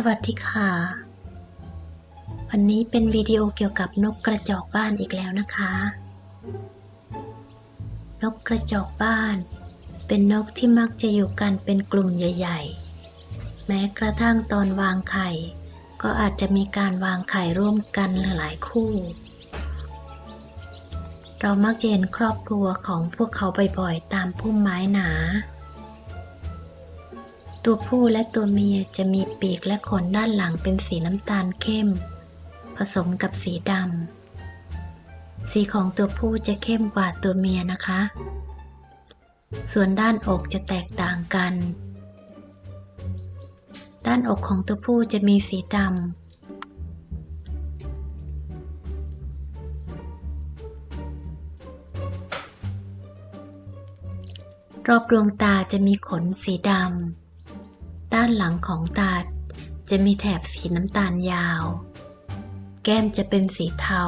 สวัสดีค่ะ วันนี้เป็นวิดีโอเกี่ยวกับนกกระจอกบ้านอีกแล้วนะคะ นกกระจอกบ้าน เป็นนกที่มักจะอยู่กันเป็นกลุ่มใหญ่ ๆ แม้กระทั่งตอนวางไข่ ก็อาจจะมีการวางไข่ร่วมกันหลายคู่ เรามักจะเห็นครอบครัวของพวกเขาบ่อยๆตามพุ่มไม้หนา ตัวผู้และตัวเมียจะมีปีกและขนด้านหลังเป็นสีน้ำตาลเข้ม ผสมกับสีดำ สีของตัวผู้จะเข้มกว่าตัวเมียนะคะ ส่วนด้านอกจะแตกต่างกัน ด้านอกของตัวผู้จะมีสีดำ รอบดวงตาจะมีขนสีดำ ด้านหลังของตาจะมีแถบสีน้ำตาลยาว แก้มจะเป็นสีเทา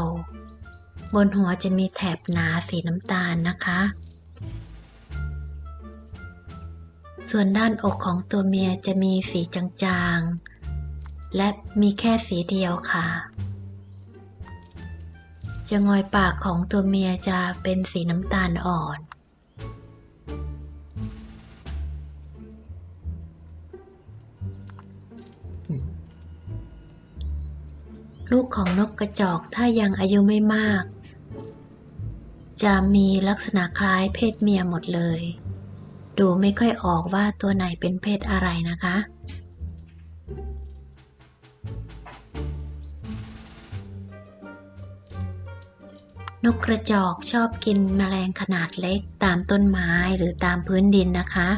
บนหัวจะมีแถบหนาสีน้ำตาลนะคะ ส่วนด้านอกของตัวเมียจะมีสีจางๆ และมีแค่สีเดียวค่ะ จะงอยปากของตัวเมียจะเป็นสีน้ำตาลอ่อน ลูกของนกกระจอกถ้ายังอายุไม่มาก จะมีลักษณะคล้ายเพศเมียหมดเลย ดูไม่ค่อยออกว่าตัวไหนเป็นเพศอะไรนะคะ นกกระจอกชอบกินแมลงขนาดเล็กตามต้นไม้หรือตามพื้นดินนะคะ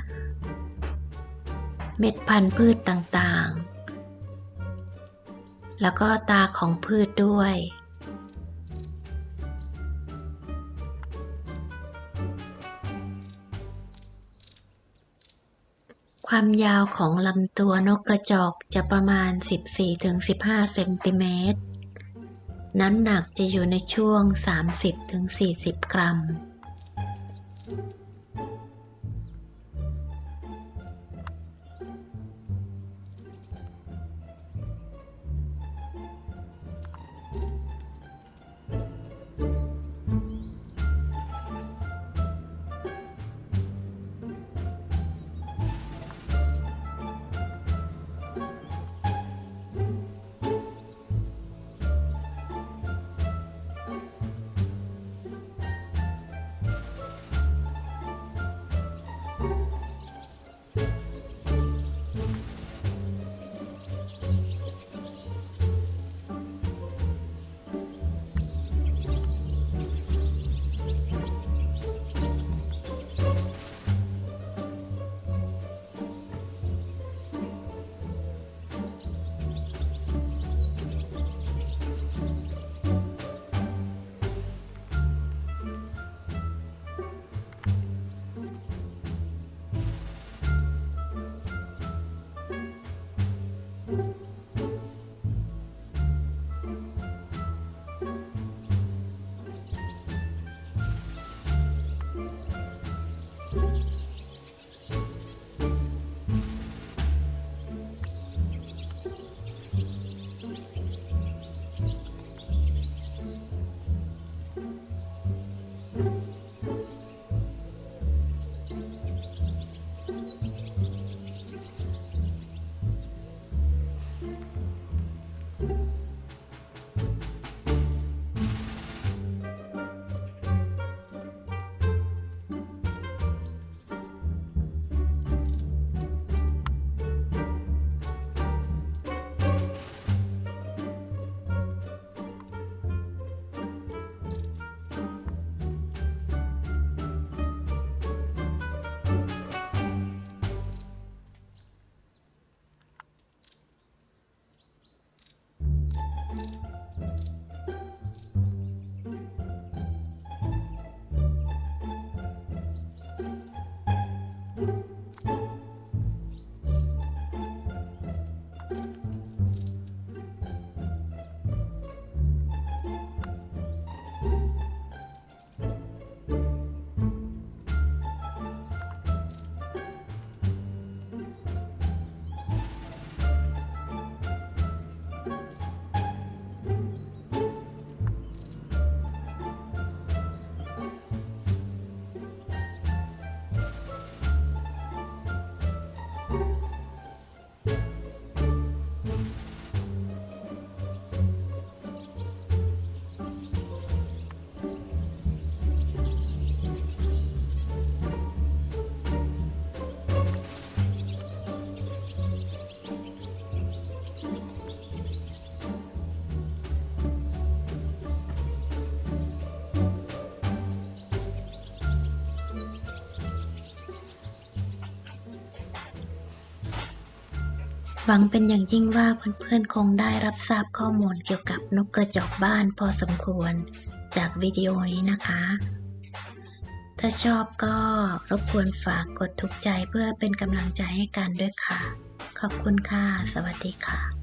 เม็ดพันธุ์พืชต่างๆ แล้วก็ตาของพืชด้วย ความยาวของลำตัวนกกระจอกจะประมาณ 14-15 เซนติเมตร น้ำหนักจะอยู่ในช่วง 30-40 กรัม หวังเป็นอย่างยิ่งว่าเพื่อนๆคงได้รับทราบข้อมูลเกี่ยวกับนกกระจอกบ้านพอสมควรจากวิดีโอนี้นะคะ ถ้าชอบก็รบกวนฝากกดถูกใจเพื่อเป็นกำลังใจให้กันด้วยค่ะ ขอบคุณค่ะ สวัสดีค่ะ